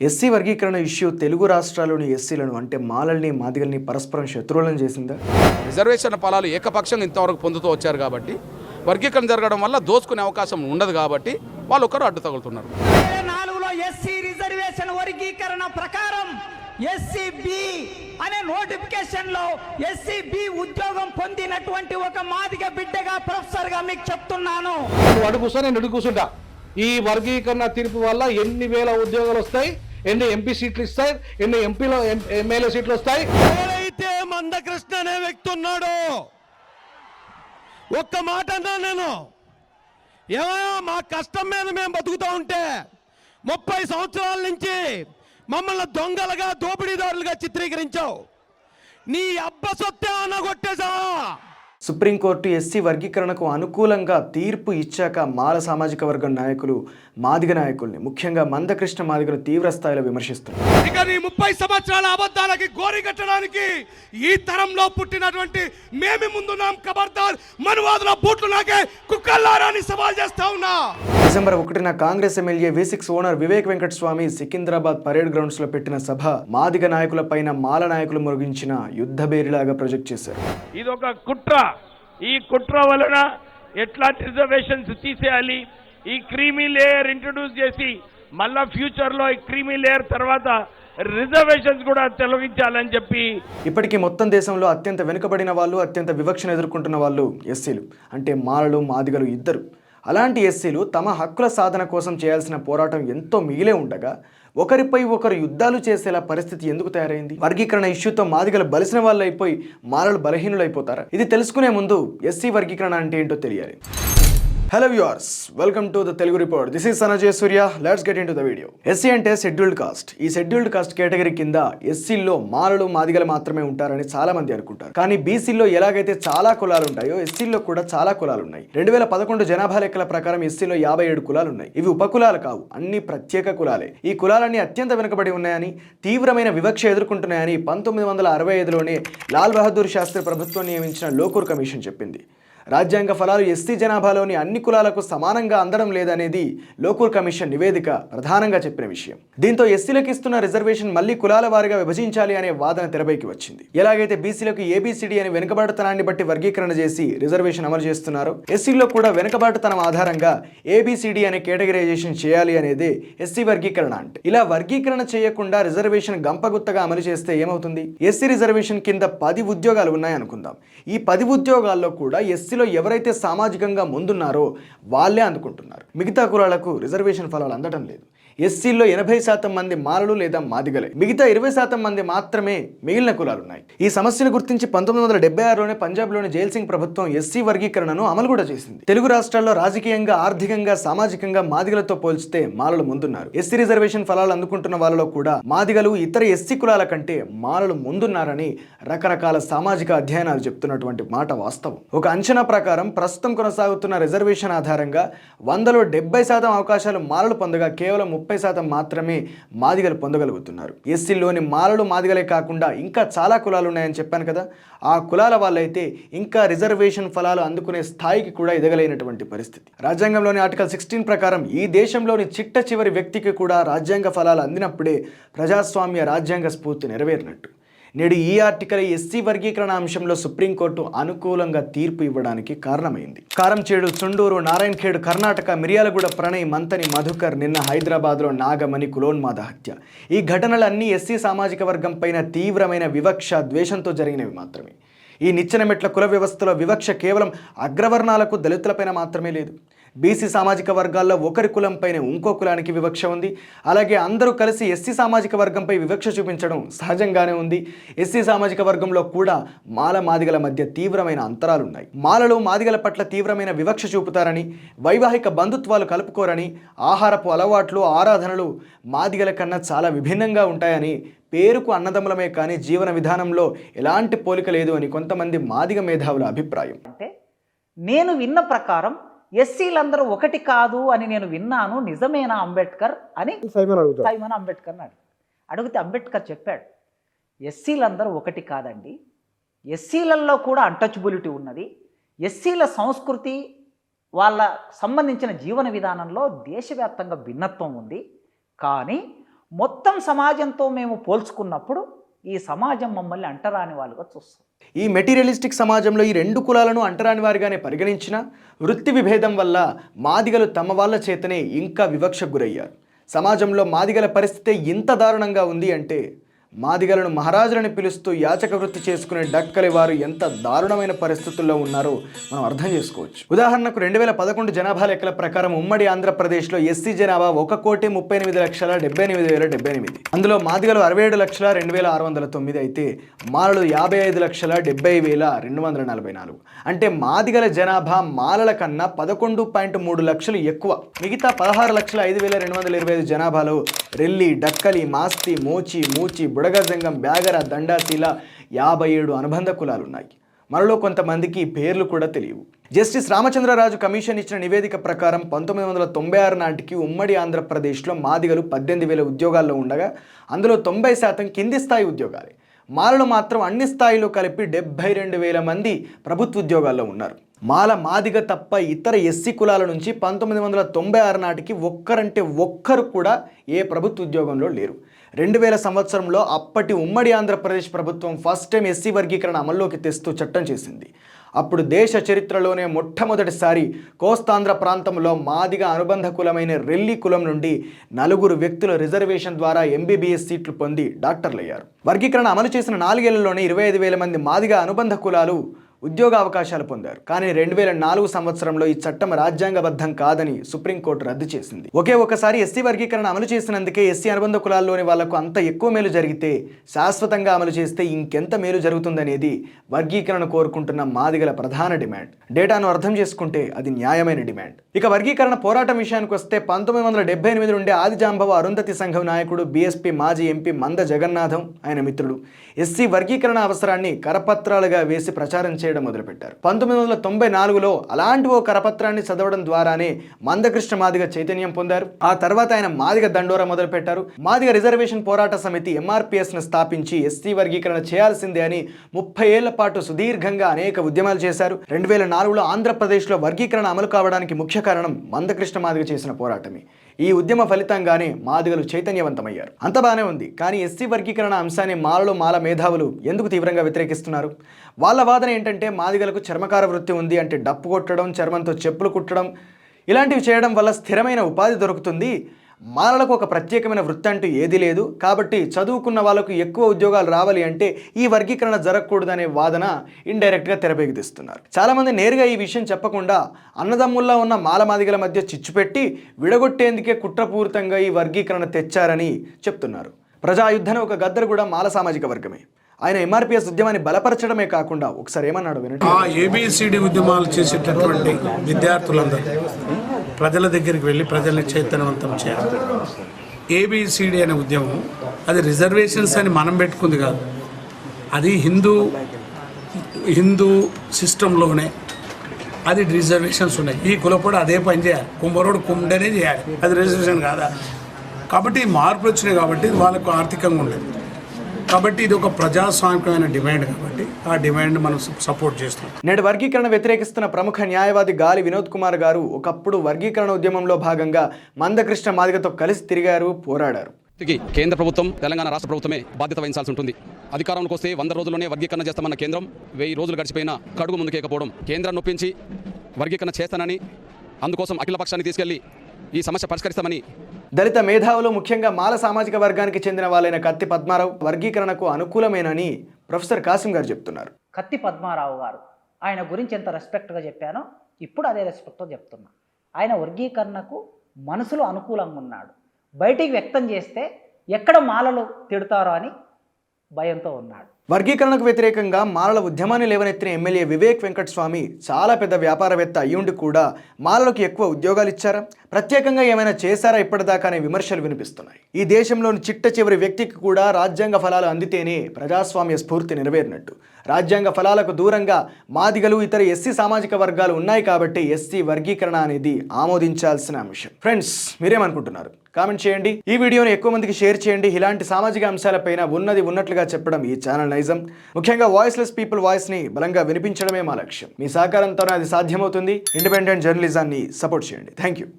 SC వర్గీకరణ issue Telugu రాష్ట్రాల్లోని ఎస్సీలను అంటే మాలల్ని మాదిగల్ని పరస్పరం శత్రువులను చేసిందా? రిజర్వేషన్ ఫలాలు ఏకపక్షంగా ఇంతవరకు పొందుతూ వచ్చారు కాబట్టి వర్గీకరణ జరగడం వల్ల దోచుకునే అవకాశం ఉండదు కాబట్టి వాళ్ళు ఒకరు అడ్డు తగులుతున్నారు. నాలుగులో ఎస్సీ రిజర్వేషన్ వర్గీకరణ ప్రకారం ఎస్సీ బి అనే నోటిఫికేషన్లో ఎస్సీ బి ఉద్యోగం పొందినటువంటి ఒక మాదిగ బిడ్డగా ప్రొఫెసర్గా మీకు చెప్తున్నాను. కూర్చో నేను కూర్చుంటా. ఈ వర్గీకరణ తీర్పు వల్ల ఎన్ని వేల ఉద్యోగాలు వస్తాయి? ఎన్ని ఎంపీ సీట్లు ఇస్తాయి? ఎన్ని ఎంపీలో ఎమ్మెల్యే సీట్లు వస్తాయి? ఎవరైతే మందకృష్ణ అనే వ్యక్తి ఉన్నాడో ఒక్క మాట అన్నా నేను. ఏమయ్యా మా కష్టం మీద మేము బతుకుతూ ఉంటే ముప్పై సంవత్సరాల నుంచి మమ్మల్ని దొంగలుగా దోపిడీదారులుగా చిత్రీకరించావు. నీ అబ్బ సొత్తే అనగొట్టేశావా సుప్రీంకోర్టు ఎస్సీ వర్గీకరణకు అనుకూలంగా తీర్పు ఇచ్చాక మాల సామాజిక వర్గం నాయకులు మాదిగ నాయకుల్ని ముఖ్యంగా మందకృష్ణ మాదిగలు తీవ్ర స్థాయిలో విమర్శిస్తున్నారు. ఇక నీ ముప్పై సంవత్సరాల అబద్ధాలకి గోరి కట్టడానికి ఈ తరంలో పుట్టినటువంటి మేమి ముందున్నాం కబర్దార్ మనువాదుల బూట్లు నాకే కుక్కల్లారాని సవాల్ చేస్తా ఉన్నా. డిసెంబర్ ఒకటిన Congress MLA V six owner Vivek Venkataswamy Secunderabad parade గ్రౌండ్స్లో పెట్టిన సభ మాదిగ నాయకుల పైన మాల నాయకులు మురిగించిన యుద్ధ బేరిలాగా ప్రొజెక్ట్ చేశారు. ఇది ఒక కుట్ర. ఈ కుట్ర వలన ఎట్లాంటి రిజర్వేషన్స్ తీసేయాలి? ఈ క్రీమీ లేయర్ ఇంట్రడ్యూస్ చేసి మళ్ళా ఫ్యూచర్లో ఈ క్రీమీ లేయర్ తర్వాత రిజర్వేషన్స్ కూడా తొలగించాలని చెప్పి ఇప్పటికీ మొత్తం దేశంలో అత్యంత వెనుకబడిన వాళ్ళు అత్యంత వివక్షను ఎదుర్కొంటున్న వాళ్ళు ఎస్సీలు. అంటే మాలలు మాదిగలు ఇద్దరు. అలాంటి ఎస్సీలు తమ హక్కుల సాధన కోసం చేయాల్సిన పోరాటం ఎంతో మిగిలే ఉండగా ఒకరిపై ఒకరు యుద్ధాలు చేసేలా పరిస్థితి ఎందుకు తయారైంది? వర్గీకరణ ఇష్యూతో మాదిగలు బలిసిన వాళ్ళు అయిపోయి మాలలు బలహీనులైపోతారా? ఇది తెలుసుకునే ముందు ఎస్సీ వర్గీకరణ అంటే ఏంటో తెలియాలి. Hello viewers welcome to the Telugu report this is Sanjaya Surya let's get into the video SC అంటే షెడ్యూల్డ్ కాస్ట్ ఈ షెడ్యూల్డ్ కాస్ట్ కేటగిరీ కింద ఎస్సీల్లో మాలలు మాదిగలు మాత్రమే ఉంటారని చాలా మంది అనుకుంటారు. కానీ బీసీల్లో ఎలాగైతే చాలా కులాలు ఉంటాయో ఎస్సీల్లో కూడా చాలా కులాలు ఉన్నాయి. రెండు వేల పదకొండు జనాభా లెక్కల ప్రకారం ఎస్సీలో యాభై ఏడు కులాలు ఉన్నాయి. ఇవి ఉపకులాలు కావు అన్ని ప్రత్యేక కులాలే. ఈ కులాలన్నీ అత్యంత వెనుకబడి ఉన్నాయని తీవ్రమైన వివక్ష ఎదుర్కొంటున్నాయని పంతొమ్మిది వందల అరవై ఐదులోనే లాల్ బహదూర్ శాస్త్రి ప్రభుత్వం నియమించిన లోకూర్ కమిషన్ చెప్పింది. రాజ్యాంగ ఫలాలు ఎస్సీ జనాభాలోని అన్ని కులాలకు సమానంగా అందడం లేదనేది లోకూర్ కమిషన్ నివేదిక ప్రధానంగా చెప్పిన విషయం. దీంతో ఎస్సీలకు ఇస్తున్న రిజర్వేషన్ మళ్ళీ కులాల వారిగా విభజించాలి అనే వాదన తెరపైకి వచ్చింది. ఎలాగైతే బీసీలకు ఏబీసీడీ అని వెనుకబాటుతనాన్ని బట్టి వర్గీకరణ చేసి రిజర్వేషన్ అమలు చేస్తున్నారో ఎస్సీలో కూడా వెనుకబాటుతనం ఆధారంగా ఏబీసీడీ అనే కేటగరైజేషన్ చేయాలి అనేది ఎస్సీ వర్గీకరణ అంటే. ఇలా వర్గీకరణ చేయకుండా రిజర్వేషన్ గంపగుత్తగా అమలు చేస్తే ఏమవుతుంది? ఎస్సీ రిజర్వేషన్ కింద పది ఉద్యోగాలు ఉన్నాయనుకుందాం. ఈ పది ఉద్యోగాల్లో కూడా ఎస్సీ ఎస్సీలో ఎవరైతే సామాజికంగా ముందున్నారో వాళ్ళే అందుకుంటున్నారు. మిగతా కులాలకు రిజర్వేషన్ ఫలాలు అందడం లేదు. ఎస్సీల్లో ఎనభై శాతం మంది మాలలు లేదా మాదిగలే. మిగతా ఇరవై శాతం మంది మాత్రమే మిగిలిన కులాలు ఉన్నాయి ఈ సమస్యను గుర్తించి పంతొమ్మిది వందల డెబ్బై ఆరులోనే పంజాబ్లోని జైల్ సింగ్ ప్రభుత్వం ఎస్సీ వర్గీకరణను అమలు కూడా చేసింది. తెలుగు రాష్ట్రాల్లో రాజకీయంగా ఆర్థికంగా సామాజికంగా మాదిగలతో పోల్చితే మాలలు ముందున్నారు. ఎస్సీ రిజర్వేషన్ ఫలాలు అందుకుంటున్న వాళ్ళలో కూడా మాదిగలు ఇతర ఎస్సీ కులాల కంటే మాలలు ముందున్నారని రకరకాల సామాజిక అధ్యయనాలు చెప్తున్నటువంటి మాట వాస్తవం. ఒక అంచనా ప్రకారం ప్రస్తుతం కొనసాగుతున్న రిజర్వేషన్ ఆధారంగా వందలో డెబ్బై శాతం అవకాశాలు మాలలు పొందగా కేవలం ముప్పై శాతం మాత్రమే మాదిగలు పొందగలుగుతున్నారు. ఎస్సీలోని మాలలు మాదిగలే కాకుండా ఇంకా చాలా కులాలు ఉన్నాయని చెప్పాను కదా. ఆ కులాల వాళ్ళైతే ఇంకా రిజర్వేషన్ ఫలాలు అందుకునే స్థాయికి కూడా ఎదగలేనటువంటి పరిస్థితి. రాజ్యాంగంలోని ఆర్టికల్ సిక్స్టీన్ ప్రకారం ఈ దేశంలోని చిట్ట చివరి వ్యక్తికి కూడా రాజ్యాంగ ఫలాలు అందినప్పుడే ప్రజాస్వామ్య రాజ్యాంగ స్ఫూర్తి నెరవేరినట్టు. నేడు ఈ ఆర్టికల్ ఎస్సీ వర్గీకరణ అంశంలో సుప్రీంకోర్టు అనుకూలంగా తీర్పు ఇవ్వడానికి కారణమైంది. కారంచేడు చుండూరు నారాయణఖేడ్ కర్ణాటక మిర్యాలగూడ ప్రణయ్ మంతని మధుకర్ నిన్న హైదరాబాద్లో నాగమణి కులోన్మాద హత్య. ఈ ఘటనలన్నీ ఎస్సీ సామాజిక వర్గం పైన తీవ్రమైన వివక్ష ద్వేషంతో జరిగినవి మాత్రమే. ఈ నిచ్చెన మెట్ల కుల వ్యవస్థలో వివక్ష కేవలం అగ్రవర్ణాలకు దళితులపైన మాత్రమే లేదు. బీసీ సామాజిక వర్గాల్లో ఒకరి కులంపైనే ఇంకో కులానికి వివక్ష ఉంది. అలాగే అందరూ కలిసి ఎస్సీ సామాజిక వర్గంపై వివక్ష చూపించడం సహజంగానే ఉంది. ఎస్సీ సామాజిక వర్గంలో కూడా మాల మాదిగల మధ్య తీవ్రమైన అంతరాలు ఉన్నాయి మాలలు మాదిగల పట్ల తీవ్రమైన వివక్ష చూపుతారని వైవాహిక బంధుత్వాలు కలుపుకోరని ఆహారపు అలవాట్లు ఆరాధనలు మాదిగల కన్నా చాలా విభిన్నంగా ఉంటాయని పేరుకు అన్నదమ్ములమే కానీ జీవన విధానంలో ఎలాంటి పోలిక లేదు అని కొంతమంది మాదిగ మేధావుల అభిప్రాయం. అంటే నేను విన్న ప్రకారం ఎస్సీలందరూ ఒకటి కాదు అని నేను విన్నాను. నిజమేనా అంబేద్కర్ అని సైమన్ అంబేద్కర్ అడిగాడు. అడిగితే అంబేద్కర్ చెప్పాడు ఎస్సీలందరూ ఒకటి కాదండి. ఎస్సీలలో కూడా అంటచబిలిటీ ఉన్నది. ఎస్సీల సంస్కృతి వాళ్ళ సంబంధించిన జీవన విధానంలో దేశవ్యాప్తంగా భిన్నత్వం ఉంది. కానీ మొత్తం సమాజంతో మేము పోల్చుకున్నప్పుడు ఈ సమాజం మమ్మల్ని అంటరాని వాళ్ళుగా చూస్తుంది. ఈ మెటీరియలిస్టిక్ సమాజంలో ఈ రెండు కులాలను అంటరాని వారిగానే పరిగణించిన వృత్తి విభేదం వల్ల మాదిగలు తమ వాళ్ళ చేతనే ఇంకా వివక్షకు గురయ్యారు. సమాజంలో మాదిగల పరిస్థితి ఇంత దారుణంగా ఉంది అంటే మాదిగలను మహారాజులని పిలుస్తూ యాచక వృత్తి చేసుకునే డక్కలి వారు ఎంత దారుణమైన పరిస్థితుల్లో ఉన్నారో మనం అర్థం చేసుకోవచ్చు. ఉదాహరణకు రెండు వేల పదకొండు జనాభా లెక్కల ప్రకారం ఉమ్మడి ఆంధ్రప్రదేశ్లో ఎస్సీ జనాభా ఒక కోటి ముప్పై ఎనిమిది లక్షల డెబ్బై ఎనిమిది వేల డెబ్బై ఎనిమిది అందులో మాదిగలు అరవై ఏడు లక్షల రెండు వేల ఆరు వందల తొమ్మిది అయితే మాలలు యాభై ఐదు లక్షల డెబ్బై వేల రెండు వందల నలభై నాలుగు. అంటే మాదిగల జనాభా మాలల కన్నా పదకొండు పాయింట్ మూడు లక్షలు ఎక్కువ. మిగతా పదహారు లక్షల ఐదు వేల రెండు వందల ఇరవై ఐదు జనాభాలో రెల్లి నక్కలి మాస్తి మోచి మూచి బుడగజంగం బ్యాగర దండాశీల యాభై ఏడు అనుబంధ కులాలు ఉన్నాయి మనలో కొంతమందికి పేర్లు కూడా తెలియవు. జస్టిస్ రామచంద్రరాజు కమిషన్ ఇచ్చిన నివేదిక ప్రకారం పంతొమ్మిది వందల తొంభై ఆరు నాటికి ఉమ్మడి ఆంధ్రప్రదేశ్లో మాదిగలు పద్దెనిమిది వేల ఉద్యోగాల్లో ఉండగా అందులో తొంభై శాతం కింది స్థాయి ఉద్యోగాలే. మాలలు మాత్రం అన్ని స్థాయిలో కలిపి డెబ్బై రెండు వేల మంది ప్రభుత్వ ఉద్యోగాల్లో ఉన్నారు. మాల మాదిగ తప్ప ఇతర ఎస్సీ కులాల నుంచి పంతొమ్మిది వందల తొంభై ఆరు నాటికి ఒక్కరంటే ఒక్కరు కూడా ఏ ప్రభుత్వ ఉద్యోగంలో లేరు. రెండు వేల సంవత్సరంలో అప్పటి ఉమ్మడి ఆంధ్రప్రదేశ్ ప్రభుత్వం ఫస్ట్ టైం ఎస్సీ వర్గీకరణ అమల్లోకి తెస్తూ చట్టం చేసింది. అప్పుడు దేశ చరిత్రలోనే మొట్టమొదటిసారి కోస్తాంధ్ర ప్రాంతంలో మాదిగ అనుబంధ కులమైన రెల్లి కులం నుండి నలుగురు వ్యక్తుల రిజర్వేషన్ ద్వారా ఎంబీబీఎస్ సీట్లు పొంది డాక్టర్లయ్యారు. వర్గీకరణ అమలు చేసిన నాలుగేళ్ళలోనే ఇరవై ఐదు వేల మంది మాదిగ అనుబంధ కులాలు ఉద్యోగ అవకాశాలు పొందారు. కానీ రెండు వేల నాలుగు సంవత్సరంలో ఈ చట్టం రాజ్యాంగబద్ధం కాదని సుప్రీంకోర్టు రద్దు చేసింది. ఒకే ఒకసారి ఎస్సీ వర్గీకరణ అమలు చేసినందుకే ఎస్సీ అనుబంధ కులాల్లోని వాళ్ళకు అంత ఎక్కువ మేలు జరిగితే శాశ్వతంగా అమలు చేస్తే ఇంకెంత మేలు జరుగుతుందనేది వర్గీకరణ కోరుకుంటున్న మాదిగల ప్రధాన డిమాండ్. డేటాను అర్థం చేసుకుంటే అది న్యాయమైన డిమాండ్. ఇక వర్గీకరణ పోరాటం విషయానికి వస్తే పంతొమ్మిది వందల డెబ్బై ఎనిమిది నుండి ఆదిజాంబవ అరుంధతి సంఘం నాయకుడు బీఎస్పీ మాజీ ఎంపీ మంద జగన్నాథం ఆయన మిత్రుడు ఎస్సీ వర్గీకరణ అవసరాన్ని కరపత్రాలుగా వేసి ప్రచారం చేయడం మొదలుపెట్టారు. పంతొమ్మిది వందల తొంభై నాలుగులో అలాంటి ఓ కరపత్రాన్ని చదవడం ద్వారానే మందకృష్ణ మాదిగ చైతన్యం పొందారు. ఆ తర్వాత ఆయన మాదిగ దండోరా మొదలుపెట్టారు. మాదిగ రిజర్వేషన్ పోరాట సమితి ఎంఆర్పిఎస్ను స్థాపించి ఎస్సీ వర్గీకరణ చేయాల్సిందే అని ముప్పై ఏళ్ళ పాటు సుదీర్ఘంగా అనేక ఉద్యమాలు చేశారు. రెండు వేల నాలుగులో ఆంధ్రప్రదేశ్లో వర్గీకరణ అమలు కావడానికి ముఖ్య కారణం మందకృష్ణ మాదిగ చేసిన పోరాటమే. ఈ ఉద్యమ ఫలితంగానే మాదిగలు చైతన్యవంతమయ్యారు. అంత బాగానే ఉంది. కానీ ఎస్సీ వర్గీకరణ అంశాన్ని మాలలు మాల మేధావులు ఎందుకు తీవ్రంగా వ్యతిరేకిస్తున్నారు? వాళ్ళ వాదన ఏంటంటే మాదిగలకు చర్మకార వృత్తి ఉంది అంటే డప్పు కొట్టడం చర్మంతో చెప్పులు కుట్టడం ఇలాంటివి చేయడం వల్ల స్థిరమైన ఉపాధి దొరుకుతుంది. మాలలకు ఒక ప్రత్యేకమైన వృత్తి అంటూ ఏదీ లేదు. కాబట్టి చదువుకున్న వాళ్ళకు ఎక్కువ ఉద్యోగాలు రావాలి అంటే ఈ వర్గీకరణ జరగకూడదనే వాదన ఇండైరెక్ట్గా తెరపైకి చాలామంది నేరుగా ఈ విషయం చెప్పకుండా అన్నదమ్ముల్లో ఉన్న మాలమాదిగల మధ్య చిచ్చు పెట్టి విడగొట్టేందుకే కుట్రపూరితంగా ఈ వర్గీకరణ తెచ్చారని చెప్తున్నారు. ప్రజాయుద్ధన ఒక గద్దరు కూడా మాల సామాజిక వర్గమే. ఆయన ఎంఆర్పిఎస్ ఉద్యమాన్ని బలపరచడమే కాకుండా ఒకసారి ఏమన్నాడు వినండి. ఏబిసిడి ఉద్యమాలు చేసేటటువంటి విద్యార్థులందరూ ప్రజల దగ్గరికి వెళ్ళి ప్రజల్ని చైతన్యవంతం చేయాలి. ఏబిసిడి అనే ఉద్యమం అది రిజర్వేషన్స్ అని మనం పెట్టుకుంది కాదు. అది హిందూ హిందూ సిస్టంలోనే అది రిజర్వేషన్స్ ఉన్నాయి. ఈ కులపోడు అదే పని చేయాలి. కుంభరోడు కుండనే చేయాలి. అది రిజర్వేషన్ కాదా? కాబట్టి మార్పులు వచ్చినాయి కాబట్టి వాళ్ళకు ఆర్థికంగా ఉండేది. కాబట్టి ఇది ఒక ప్రజాస్వామికమైన డిమాండ్ కాబట్టి ఆ డిమాండ్ మనం సపోర్ట్ చేస్తాం నేడు వర్గీకరణ వ్యతిరేకిస్తున్న ప్రముఖ న్యాయవాది గాలి వినోద్ కుమార్ గారు ఒకప్పుడు వర్గీకరణ ఉద్యమంలో భాగంగా మందకృష్ణ మాదిగతో కలిసి తిరిగారు పోరాడారు. కి కేంద్ర ప్రభుత్వం తెలంగాణ రాష్ట్ర ప్రభుత్వమే బాధ్యత వహించాల్సి ఉంటుంది. అధికారంలోకి వస్తే వంద రోజుల్లోనే వర్గీకరణ చేస్తామన్న కేంద్రం వెయ్యి రోజులు గడిచిపోయినా కడుగు ముందుకేకపోవడం కేంద్రాన్ని నొప్పించి వర్గీకరణ చేస్తానని అందుకోసం అఖిల పక్షాన్ని తీసుకెళ్ళి ఈ సమస్య పరిష్కరిస్తామని దళిత మేధావులు ముఖ్యంగా మాల సామాజిక వర్గానికి చెందిన వాళ్ళైన కత్తి పద్మారావు వర్గీకరణకు అనుకూలమేనని ప్రొఫెసర్ కాసిం గారు చెప్తున్నారు. కత్తి పద్మారావు గారు ఆయన గురించి ఎంత రెస్పెక్ట్గా చెప్పానో ఇప్పుడు అదే రెస్పెక్ట్తో చెప్తున్నా. ఆయన వర్గీకరణకు మనసులో అనుకూలంగా ఉన్నాడు. బయటికి వ్యక్తం చేస్తే ఎక్కడ మాలలు తిడతారో అని భయంతో ఉన్నాడు. వర్గీకరణకు వ్యతిరేకంగా మాలల ఉద్యమాన్ని లేవనెత్తిన ఎమ్మెల్యే వివేక్ వెంకటస్వామి చాలా పెద్ద వ్యాపారవేత్త అయ్యుండి కూడా మాలలకు ఎక్కువ ఉద్యోగాలు ఇచ్చారా? ప్రత్యేకంగా ఏమైనా చేశారా ఇప్పటిదాకా అనే విమర్శలు వినిపిస్తున్నాయి. ఈ దేశంలోని చిట్ట చివరి వ్యక్తికి కూడా రాజ్యాంగ ఫలాలు అందితేనే ప్రజాస్వామ్య స్ఫూర్తి నెరవేరినట్టు. రాజ్యాంగ ఫలాలకు దూరంగా మాదిగలు ఇతర ఎస్సీ సామాజిక వర్గాలు ఉన్నాయి కాబట్టి ఎస్సీ వర్గీకరణ అనేది ఆమోదించాల్సిన అంశం. ఫ్రెండ్స్ మీరేమనుకుంటున్నారు? కామెంట్ చేయండి. ఈ వీడియోని ఎక్కువ మందికి షేర్ చేయండి. ఇలాంటి సామాజిక అంశాలపైన ఉన్నది ఉన్నట్లుగా చెప్పడం ఈ ఛానల్ నైజం. ముఖ్యంగా వాయిస్లెస్ పీపుల్ వాయిస్ని బలంగా వినిపించడమే మా లక్ష్యం. మీ సహకారంతోనే అది సాధ్యమవుతుంది. ఇండిపెండెంట్ జర్నలిజాన్ని సపోర్ట్ చేయండి. Thank you